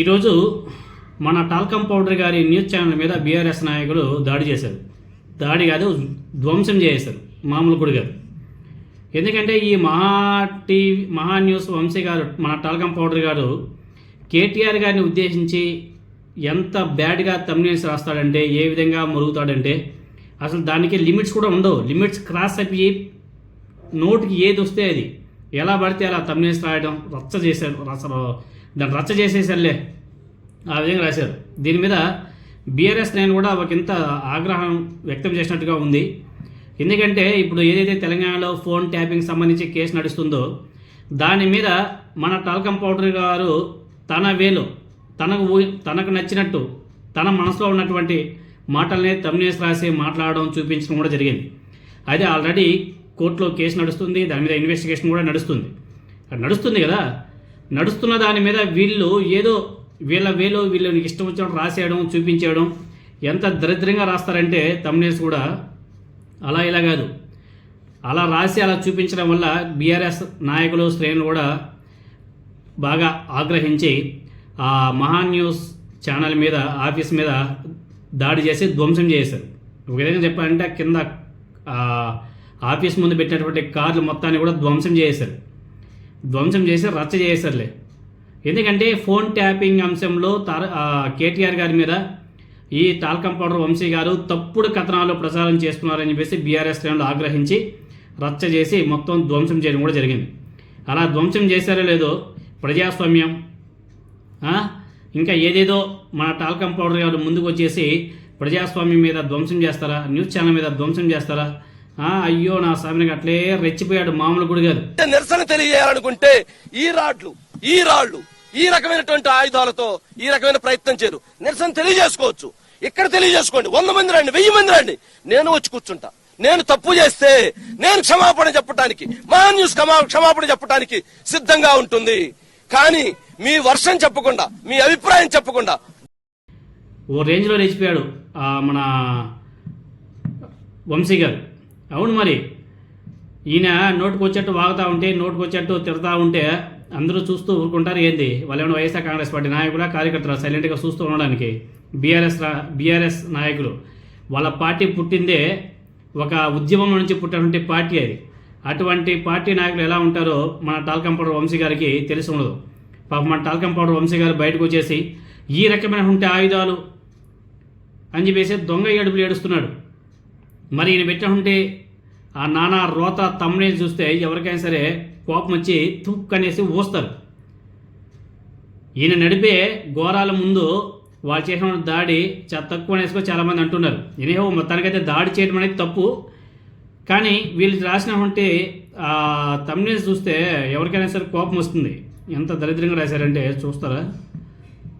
ఈరోజు మన talcum powder గారి న్యూస్ ఛానల్ మీద బీఆర్ఎస్ నాయకులు దాడి చేశారు. దాడి కాదు ధ్వంసం చేశారు మామూలు కూడా కాదు ఎందుకంటే ఈ మహా టీవీ మహా న్యూస్ వంశీ గారు మన టాల్కమ్ పౌడర్ గారు కేటీఆర్ గారిని ఉద్దేశించి ఎంత బ్యాడ్గా తమ్నేల్స్ రాస్తాడంటే ఏ విధంగా మురుగుతాడంటే అసలు దానికి లిమిట్స్ కూడా ఉండవు. లిమిట్స్ క్రాస్ అయిపోయి నోటికి ఏది వస్తే అది ఎలా పడితే అలా తమ్నేల్స్ రాయడం రచ్చ చేశారు అసలు దాన్ని రచ్చ చేసేసల్లే ఆ విధంగా రాశారు. దీని మీద బీఆర్ఎస్ నేను కూడా ఒక ఇంత ఆగ్రహం వ్యక్తం చేసినట్టుగా ఉంది. ఎందుకంటే ఇప్పుడు ఏదైతే తెలంగాణలో ఫోన్ ట్యాపింగ్ సంబంధించి కేసు నడుస్తుందో దాని మీద మన టాల్కమ్ పౌడర్ గారు తన వేలో తనకు తనకు నచ్చినట్టు తన మనసులో ఉన్నటువంటి మాటల్ని తమ్నేసి రాసి మాట్లాడడం చూపించడం కూడా జరిగింది. అయితే ఆల్రెడీ కోర్టులో కేసు నడుస్తుంది దాని మీద ఇన్వెస్టిగేషన్ కూడా నడుస్తుంది. నడుస్తుంది కదా? నడుస్తున్న దాని మీద వీళ్ళు ఏదో వీళ్ళ వేలో వీళ్ళని ఇష్టం వచ్చినట్టు రాసేయడం చూపించేయడం ఎంత దరిద్రంగా రాస్తారంటే తమ్నేస్ కూడా అలా ఇలా కాదు. అలా రాసి అలా చూపించడం వల్ల బీఆర్ఎస్ నాయకులు శ్రేణులు కూడా బాగా ఆగ్రహించి ఆ మహా న్యూస్ ఛానల్ మీద ఆఫీస్ మీద దాడి చేసి ధ్వంసం చేశారు. ఒక విధంగా చెప్పాలంటే కింద ఆఫీస్ ముందు పెట్టినటువంటి కార్లు మొత్తాన్ని కూడా ధ్వంసం చేశారు. ధ్వంసం చేసి రచ్చ చేశారులే ఎందుకంటే ఫోన్ ట్యాపింగ్ అంశంలో తార కేటీఆర్ గారి మీద ఈ టాల్కం పౌడర్ వంశీ గారు తప్పుడు కథనాలు ప్రచారం చేస్తున్నారని చెప్పేసి బీఆర్ఎస్ శ్రేణులు ఆగ్రహించి రచ్చ చేసి మొత్తం ధ్వంసం చేయడం కూడా జరిగింది. అలా ధ్వంసం చేశారో లేదో ప్రజాస్వామ్యం ఇంకా ఏదేదో మన టాల్కం పౌడర్ గారు ముందుకు వచ్చేసి ప్రజాస్వామ్యం మీద ధ్వంసం చేస్తారా న్యూస్ ఛానల్ మీద ధ్వంసం చేస్తారా అయ్యో నా స్వామికి అట్లే రెచ్చిపోయాడు మామూలు గుడి కాదు. నిరసన తెలియజేయాలనుకుంటే ఈ రాడ్లు ఈ రాళ్ళు ఈ రకమైనటువంటి ఆయుధాలతో ఈ రకమైన ప్రయత్నం చేయరు. నిరసన తెలియజేసుకోవచ్చు. ఇక్కడ తెలియజేసుకోండి. వంద మంది రండి వెయ్యి మంది రండి. నేను వచ్చి కూర్చుంటా. నేను తప్పు చేస్తే నేను క్షమాపణ చెప్పడానికి మా న్యూస్ క్షమా క్షమాపణ చెప్పడానికి సిద్ధంగా ఉంటుంది. కానీ మీ వర్షం చెప్పకుండా మీ అభిప్రాయం చెప్పకుండా. ఓ రేంజ్లో లేచిపోయాడు మన వంశీ గారు. అవును మరి. ఈయన నోటుకు వచ్చేట్టు వాగుతూ ఉంటే నోటుకు వచ్చేట్టు తిడతా ఉంటే అందరూ చూస్తూ ఊరుకుంటారు ఏంది? వాళ్ళేమైనా వైఎస్ఆర్ కాంగ్రెస్ పార్టీ నాయకుల కార్యకర్తలు? సైలెంట్గా చూస్తూ ఉండడానికి బీఆర్ఎస్ రా బీఆర్ఎస్ నాయకులు. వాళ్ళ పార్టీ పుట్టిందే ఒక ఉద్యమం నుంచి పుట్టినటువంటి పార్టీ అది. అటువంటి పార్టీ నాయకులు ఎలా ఉంటారో మన టాల్కంపౌడర్ వంశీ గారికి తెలిసి ఉండదు. పాప మన టాల్కంపౌడర్ వంశీ గారు బయటకు వచ్చేసి ఈ రకమైనటువంటి ఆయుధాలు అని చెప్పేసి దొంగ ఏడుపులు ఏడుస్తున్నాడు. మరి ఈయన పెట్టుకుంటే ఆ నానా రోత తమ్ముడే చూస్తే ఎవరికైనా సరే కోపం వచ్చి తుక్ అనేసి ఊస్తారు. ఈయన నడిపే ఘోరాల ముందు వాళ్ళు చేసిన దాడి చాలా తక్కువ అనేసి చాలామంది అంటున్నారు. ఎనిహో మొత్తానికైతే దాడి చేయడం అనేది తప్పు. కానీ వీళ్ళు రాసినటువంటి తమ్నేస్ చూస్తే ఎవరికైనా సరే కోపం వస్తుంది. ఎంత దరిద్రంగా రాశారంటే చూస్తారా?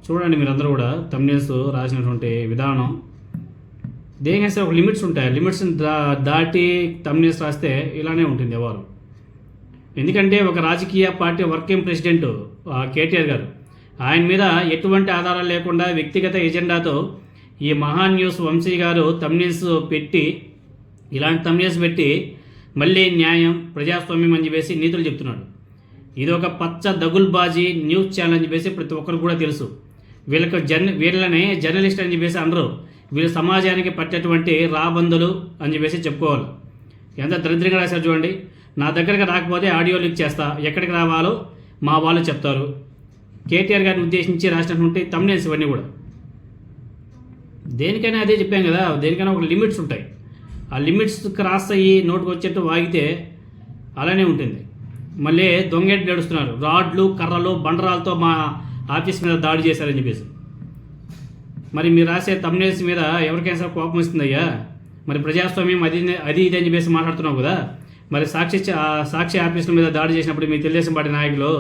చూడండి మీరందరూ కూడా తమ్నేల్స్ రాసినటువంటి విధానం. దేనికైనా సరే ఒక లిమిట్స్ ఉంటాయి. లిమిట్స్ దాటి తమ్నేస్ రాస్తే ఇలానే ఉంటుంది ఎవరు ఎందుకంటే ఒక రాజకీయ పార్టీ వర్కింగ్ ప్రెసిడెంట్ కేటీఆర్ గారు ఆయన మీద ఎటువంటి ఆధారాలు లేకుండా వ్యక్తిగత ఎజెండాతో ఈ మహాన్ న్యూస్ వంశీ గారు తమ్నేస్ పెట్టి ఇలాంటి తమ్నేస్ పెట్టి మళ్ళీ న్యాయం ప్రజాస్వామ్యం అని చెప్పేసి నీతులు చెప్తున్నాడు. ఇది ఒక పచ్చ దగుల్బాజీ న్యూస్ ఛానల్ అని చెప్పేసి ప్రతి ఒక్కరు కూడా తెలుసు. వీళ్ళకి జర్న వీళ్ళని జర్నలిస్ట్ అని చెప్పేసి అందరూ వీళ్ళు సమాజానికి పట్టేటువంటి రాబందులు అని చెప్పేసి చెప్పుకోవాలి. ఎంత దరిద్రంగా రాశారు చూడండి. నా దగ్గరికి రాకపోతే ఆడియో లీక్ చేస్తా. ఎక్కడికి రావాలో మా వాళ్ళు చెప్తారు. కేటీఆర్ గారిని ఉద్దేశించి రాసినటువంటి తమ్నేల్స్ ఇవన్నీ కూడా. దేనికైనా అదే చెప్పాం కదా. దేనికైనా ఒక లిమిట్స్ ఉంటాయి. ఆ లిమిట్స్ క్రాస్ అయ్యి నోటుకు వచ్చేట్టు వాగితే అలానే ఉంటుంది. మళ్ళీ దొంగేటి నడుస్తున్నారు రాడ్లు కర్రలు బండరాలతో మా ఆఫీస్ మీద దాడి చేశారని చెప్పేసి. మరి మీరు రాసే తమ్నేల్స్ మీద ఎవరికైనా సార్ కోపం వస్తుందయ్యా? మరి ప్రజాస్వామ్యం అది అది ఇది అని చెప్పేసి మాట్లాడుతున్నావు కదా? మరి సాక్షి ఆ సాక్షి ఆఫీసుల మీద దాడి చేసినప్పుడు మీ తెలుగుదేశం పార్టీ నాయకులు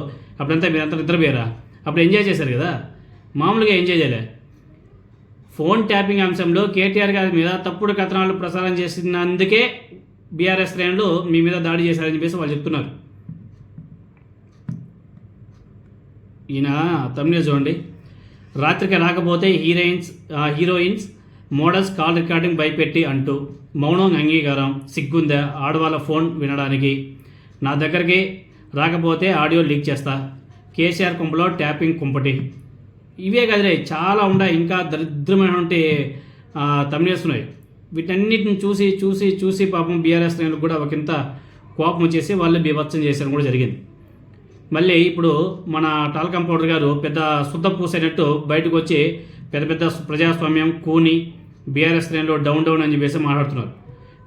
అప్పుడంతా మీరంతా నిద్రపోయారా? అప్పుడు ఎంజాయ్ చేశారు కదా? మామూలుగా ఎంజాయ్ చేయలే. ఫోన్ ట్యాపింగ్ అంశంలో కేటీఆర్ గారి మీద తప్పుడు కథనాలు ప్రసారం చేసినందుకే బీఆర్ఎస్ శ్రేణులు మీ మీద దాడి చేశారని చెప్పేసి వాళ్ళు చెప్తున్నారు. ఈయన తమిళ చూడండి. రాత్రికి రాకపోతే heroines heroines models call recording భయపెట్టి అంటూ మౌనం అంగీకారం సిగ్గుందా ఆడవాళ్ళ ఫోన్ వినడానికి. నా దగ్గరికి రాకపోతే ఆడియో లీక్ చేస్తా. కేసీఆర్ కుంపలో ట్యాపింగ్ కుంపటి. ఇవే కదిలే చాలా ఉన్నాయి ఇంకా దరిద్రమైనటువంటి తమిళస్ ఉన్నాయి వీటన్నిటిని చూసి చూసి చూసి పాపం బీఆర్ఎస్ శ్రేణులకు కూడా ఒకంత కోపం వచ్చేసి వాళ్ళు బీభత్సం చేసడం కూడా జరిగింది. మళ్ళీ ఇప్పుడు మన టాల్కం పౌడర్ గారు పెద్ద శుద్ధ పూసైనట్టు బయటకు వచ్చి పెద్ద పెద్ద ప్రజాస్వామ్యం కూని బీఆర్ఎస్ శ్రేణిలో డౌన్ డౌన్ అని చెప్పేసి మాట్లాడుతున్నారు.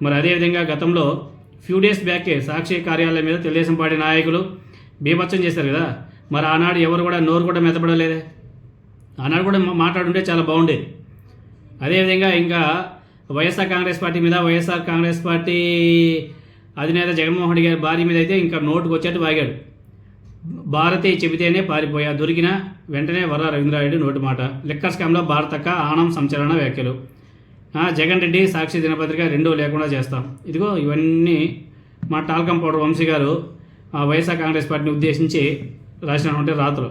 మరి అదేవిధంగా గతంలో ఫ్యూ డేస్ బ్యాకే సాక్షి కార్యాలయం మీద తెలుగుదేశం పార్టీ నాయకులు బీభత్సం చేశారు కదా. మరి ఆనాడు ఎవరు కూడా నోరు కూడా మెతపడలేదే ఆనాడు కూడా మాట్లాడుంటే చాలా బాగుండేది. అదేవిధంగా ఇంకా వైఎస్ఆర్ కాంగ్రెస్ పార్టీ మీద వైఎస్ఆర్ కాంగ్రెస్ పార్టీ అధినేత జగన్మోహన్ రెడ్డి గారి భార్య మీద అయితే ఇంకా నోటుకు వచ్చేట్టు వాగాడు. భారతి చెబితేనే పారిపోయా. దొరికిన వెంటనే వర రవీంద్రాయుడు నోటి మాట. లిక్కర్ స్కామ్లో భారతక్క ఆనం సంచలన వ్యాఖ్యలు. జగన్ రెడ్డి సాక్షి దినపత్రిక రెండూ లేకుండా చేస్తాం. ఇదిగో ఇవన్నీ మా టాల్కం పౌడర్ వంశీ గారు ఆ వైఎస్ఆర్ కాంగ్రెస్ పార్టీని ఉద్దేశించి రాసినటువంటి రాతలు.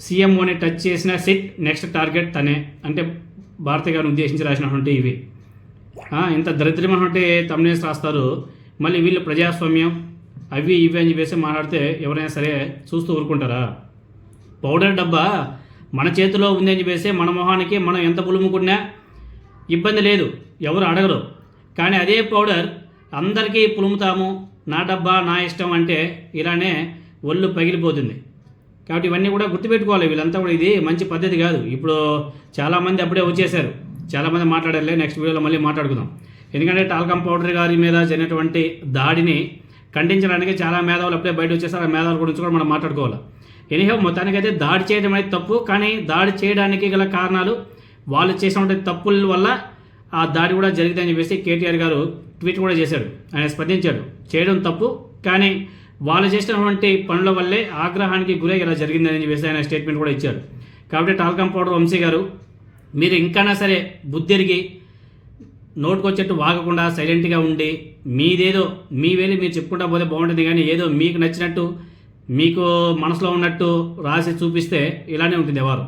సీఎంఓని టచ్ చేసిన సిట్ నెక్స్ట్ టార్గెట్ తనే అంటే భారతి గారిని ఉద్దేశించి రాసినటువంటి ఇవి. ఇంత దరిద్రమైనటువంటి తమిళస్ రాస్తారు. మళ్ళీ వీళ్ళు ప్రజాస్వామ్యం అవి ఇవి అని చెప్పేసి మాట్లాడితే ఎవరైనా సరే చూస్తూ ఊరుకుంటారా? పౌడర్ డబ్బా మన చేతిలో ఉంది అని చెప్పేసి మన మొహానికి మనం ఎంత పులుముకున్నా ఇబ్బంది లేదు ఎవరు అడగరు. కానీ అదే పౌడర్ అందరికీ పులుముతాము నా డబ్బా నా ఇష్టం అంటే ఇలానే ఒళ్ళు పగిలిపోతుంది. కాబట్టి ఇవన్నీ కూడా గుర్తుపెట్టుకోవాలి వీళ్ళంతా కూడా ఇది మంచి పద్ధతి కాదు. ఇప్పుడు చాలామంది అప్పుడే వచ్చేసారు. చాలామంది మాట్లాడారులే నెక్స్ట్ వీడియోలో మళ్ళీ మాట్లాడుకుందాం. ఎందుకంటే టాల్కమ్ పౌడర్ గారి మీద జరిగినటువంటి దాడిని ఖండించడానికి చాలా మేధావులు అప్పుడే బయట వచ్చేసారు. ఆ మేధావుల గురించి కూడా మనం మాట్లాడుకోవాలి? ఎనీహో మొత్తానికైతే దాడి చేయడం అనేది తప్పు. కానీ దాడి చేయడానికి గల కారణాలు వాళ్ళు చేసినటువంటి తప్పుల వల్ల ఆ దాడి కూడా జరిగిందని చెప్పేసి కేటీఆర్ గారు ట్వీట్ కూడా చేశాడు. ఆయన స్పందించాడు. చేయడం తప్పు. కానీ వాళ్ళు చేసినటువంటి పనుల వల్లే ఆగ్రహానికి గురై ఇలా జరిగిందని చెప్పేసి ఆయన స్టేట్మెంట్ కూడా ఇచ్చారు కాబట్టి టాల్కమ్ పౌడర్ వంశీ గారు మీరు ఇంకైనా సరే బుద్ధిరిగి నోటుకొచ్చేట్టు వాగకుండా సైలెంట్గా ఉండి మీదేదో మీ వేలి మీరు చెప్పుకుంటా పోతే బాగుంటుంది కానీ ఏదో మీకు నచ్చినట్టు మీకు మనసులో ఉన్నట్టు రాసి చూపిస్తే ఇలానే ఉంటుంది ఎవరు